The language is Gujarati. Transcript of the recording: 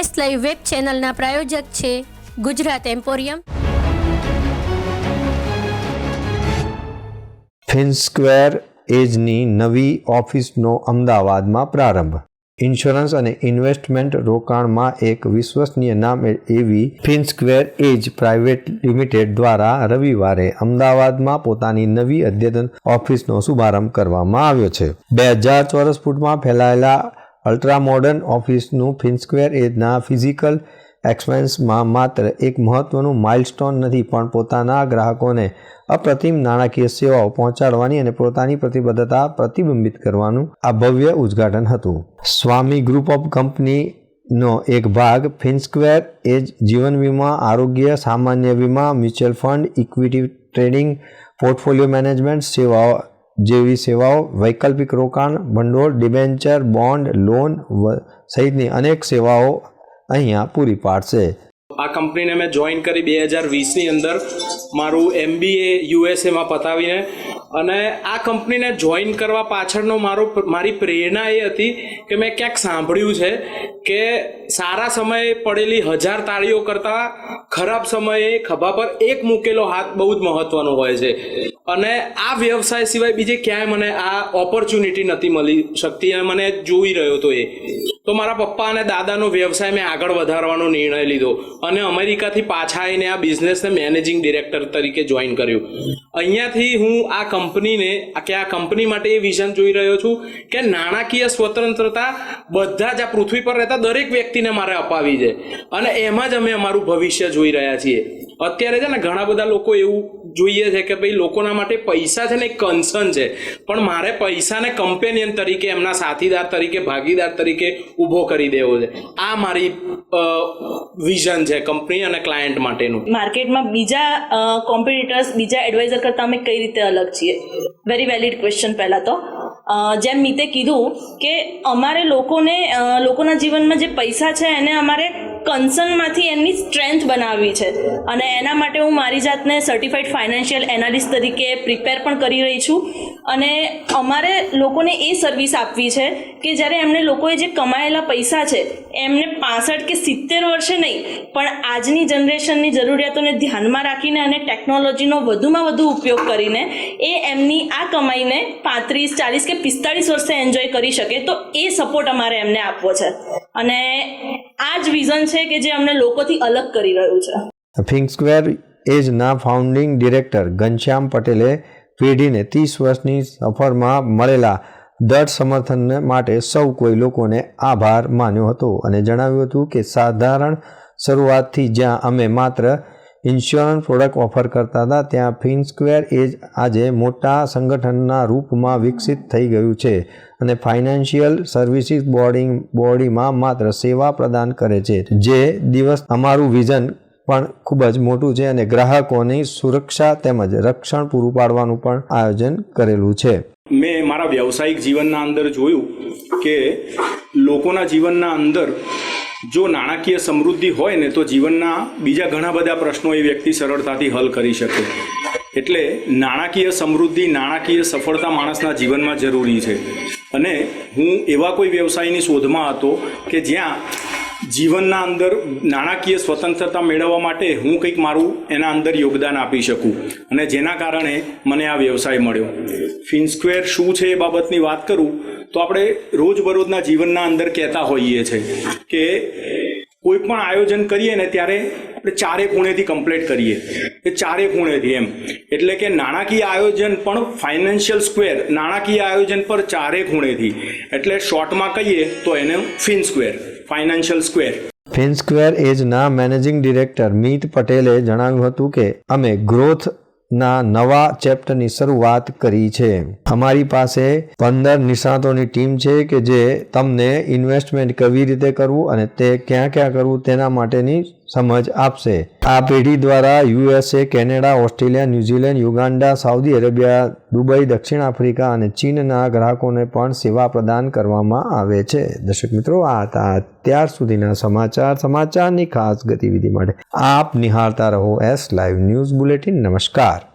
એસ લાઈવ વેબ ચેનલના પ્રાયોજક છે ગુજરાત એમ્પોરિયમ. ફિનસ્ક્વેર એજની નવી ઓફિસનો અમદાવાદમાં પ્રારંભ. ઇન્સ્યોરન્સ અને ઇન્વેસ્ટમેન્ટ રોકાણમાં એક વિશ્વસનીય નામ એવી ફિનસ્ક્વેર એજ પ્રાઇવેટ લિમિટેડ દ્વારા રવિવારે અમદાવાદમાં પોતાની નવી અદ્યતન ઓફિસનો શુભારંભ કરવામાં આવ્યો છે. બે હજાર ચોરસ ફૂટમાં ફેલાયેલા અલ્ટ્રા મોડર્ન ઓફિસનું ફિનસ્ક્વેર એજના ફિઝિકલ એક્સપેન્સમાં માત્ર એક મહત્વનું માઇલસ્ટોન નથી, પણ પોતાના ગ્રાહકોને અપ્રતિમ નાણાકીય સેવાઓ પહોંચાડવાની અને પોતાની પ્રતિબદ્ધતા પ્રતિબિંબિત કરવાનું આ ભવ્ય ઉદ્ઘાટન હતું. સ્વામી ગ્રુપ ઓફ કંપનીનો એક ભાગ ફિનસ્ક્વેર એજ જીવન વીમા, આરોગ્ય, સામાન્ય વીમા, mutual fund, equity trading, portfolio management સેવાઓ જેવી સેવાઓ, વૈકલ્પિક રોકાણ, ભંડોળ, ડિબેન્ચર, બોન્ડ, લોન સહિતની અનેક સેવાઓ અહીંયા પૂરી પાડશે. આ કંપનીને મેં જોઈન કરી બે હજાર વીસની અંદર. મારું એમબીએ યુએસએમાં પતાવીને અને આ કંપનીને જોઈન કરવા પાછળનો મારો મારી પ્રેરણા એ હતી કે મેં ક્યાંક સાંભળ્યું છે કે સારા સમયે પડેલી હજાર તાળીઓ કરતાં ખરાબ સમયે ખભા પર એક મૂકેલો હાથ બહુ જ મહત્વનો હોય છે. અને આ વ્યવસાય સિવાય બીજે ક્યાંય મને આ ઓપોર્ચ્યુનિટી નથી મળી શકતી અને મને જોઈ રહ્યો હતો એ. તો મારા પપ્પા અને દાદાનો વ્યવસાય મેં આગળ વધારવાનો નિર્ણય લીધો અને અમેરિકાથી પાછા આવીને આ બિઝનેસને મેનેજિંગ ડિરેક્ટર તરીકે જોઈન કર્યું. અહીંયાથી હું આ કંપનીને કે આ કંપની માટે એ વિઝન જોઈ રહ્યો છું કે નાણાકીય સ્વતંત્રતા બધા જ આ પૃથ્વી પર રહેતા દરેક વ્યક્તિને મારે અપાવી છે. અને એમાં જ અમે અમારું ભવિષ્ય જોઈ રહ્યા છીએ. અત્યારે છે ને ઘણા બધા લોકો એવું જોઈએ છે કે ભાઈ લોકોના માટે પૈસા છે ને એક કન્સર્ન છે. પણ મારે પૈસાને કમ્પેનિયન તરીકે, એમના સાથીદાર તરીકે, ભાગીદાર તરીકે ઊભો કરી દેવો છે. આ મારી વિઝન છે કંપની અને ક્લાયન્ટ માટેનું. માર્કેટમાં બીજા કોમ્પિટિટર્સ બીજા એડવાઇઝર કરતાં અમે કઈ રીતે અલગ છીએ? વેરી વેલિડ ક્વેશ્ચન પહેલાં તો. જેમ મિતે કીધું કે અમારે લોકોને લોકોના જીવનમાં જે પૈસા છે એને અમારે કન્સર્નમાંથી એમની સ્ટ્રેન્થ બનાવવી છે. અને એના માટે હું મારી જાતને સર્ટિફાઈડ ફાઇનાન્શિયલ એનાલિસ્ટ તરીકે પ્રિપેર પણ કરી રહી છું. અને અમારે લોકોને એ સર્વિસ આપવી છે કે જ્યારે એમને લોકોએ જે કમાયેલા પૈસા છે, એમને પાસઠ કે સિત્તેર વર્ષે નહીં, પણ આજની જનરેશનની જરૂરિયાતોને ધ્યાનમાં રાખીને અને ટેકનોલોજીનો વધુમાં વધુ ઉપયોગ કરીને એ એમની આ કમાઈને પાંત્રીસ, ચાલીસ કે પિસ્તાળીસ વર્ષે એન્જોય કરી શકે, તો એ સપોર્ટ અમારે એમને આપવો છે. અને આ જ વિઝન છે કે જે અમને લોકોથી અલગ કરી રહ્યું છે. ફિંકસ્ક્વેર એજના ફાઉન્ડિંગ ડિરેક્ટર ઘનશ્યામ પટેલે પેઢીને ત્રીસ વર્ષની સફરમાં મળેલા દઢ સમર્થન માટે સૌ કોઈ લોકોને આભાર માન્યો હતો અને જણાવ્યું હતું કે સાધારણ શરૂઆતથી જ્યાં અમે માત્ર ઇન્સ્યોરન્સ પ્રોડક્ટ ઓફર કરતા હતા, ત્યાં ફિનસ્ક્વેર એજ આજે મોટા સંગઠનના રૂપમાં વિકસિત થઈ ગયું છે અને ફાઇનાન્શિયલ સર્વિસીસ બોર્ડિંગ બોડીમાં માત્ર સેવા પ્રદાન કરે છે. જે દિવસ અમારું વિઝન પણ ખૂબ જ મોટું છે અને ગ્રાહકોની સુરક્ષા તેમજ રક્ષણ પૂરું પાડવાનું પણ આયોજન કરેલું છે. મેં મારા વ્યવસાયિક જીવનના અંદર જોયું કે લોકોના જીવનના અંદર જો નાણાકીય સમૃદ્ધિ હોય ને તો જીવનના બીજા ઘણા બધા પ્રશ્નો એ વ્યક્તિ સરળતાથી હલ કરી શકે. એટલે નાણાકીય સમૃદ્ધિ, નાણાકીય સફળતા માણસના જીવનમાં જરૂરી છે. અને હું એવા કોઈ વ્યવસાયની શોધમાં હતો કે જ્યાં જીવનના અંદર નાણાકીય સ્વતંત્રતા મેળવવા માટે હું કંઈક મારું એના અંદર યોગદાન આપી શકું. અને જેના કારણે મને આ વ્યવસાય મળ્યો. ફિનસ્ક્વેર શું છે એ બાબતની વાત કરું, તો આપણે રોજબરોજના જીવનના અંદર કહેતા હોઈએ છે કે કોઈ પણ આયોજન કરીએ ને ત્યારે આપણે ચારે ખૂણેથી કમ્પ્લીટ કરીએ. એ ચારે ખૂણેથી એમ. એટલે કે નાણાકીય આયોજન પણ ફાઇનાન્શિયલ સ્ક્વેર નાણાકીય આયોજન પર ચારે ખૂણેથી. એટલે શોર્ટમાં કહીએ તો એને fin square. Financial square Finsquare એજના managing director Meet પટેલે જણાવ્યું હતું કે, અમે ગ્રોથ ના નવા ચેપ્ટરની શરૂઆત કરી છે. અમારી પાસે પંદર નિષ્ણાતોની ટીમ છે કે જે તમને ઇન્વેસ્ટમેન્ટ કેવી રીતે કરવું અને તે ક્યાં ક્યાં કરવું તેના માટેની સમજ આપશે. આ પેઢી દ્વારા USA, Canada, Australia, New Zealand, Uganda, Saudi Arabia, Dubai, દક્ષિણ આફ્રિકા અને ચીનના ગ્રાહકોને પણ સેવા પ્રદાન કરવામાં આવે છે. દર્શક મિત્રો, આ હતા અત્યાર સુધીના સમાચાર. સમાચારની ખાસ ગતિવિધિ માટે આપ નિહાળતા રહો એસ લાઈવ ન્યૂઝ બુલેટિન. નમસ્કાર.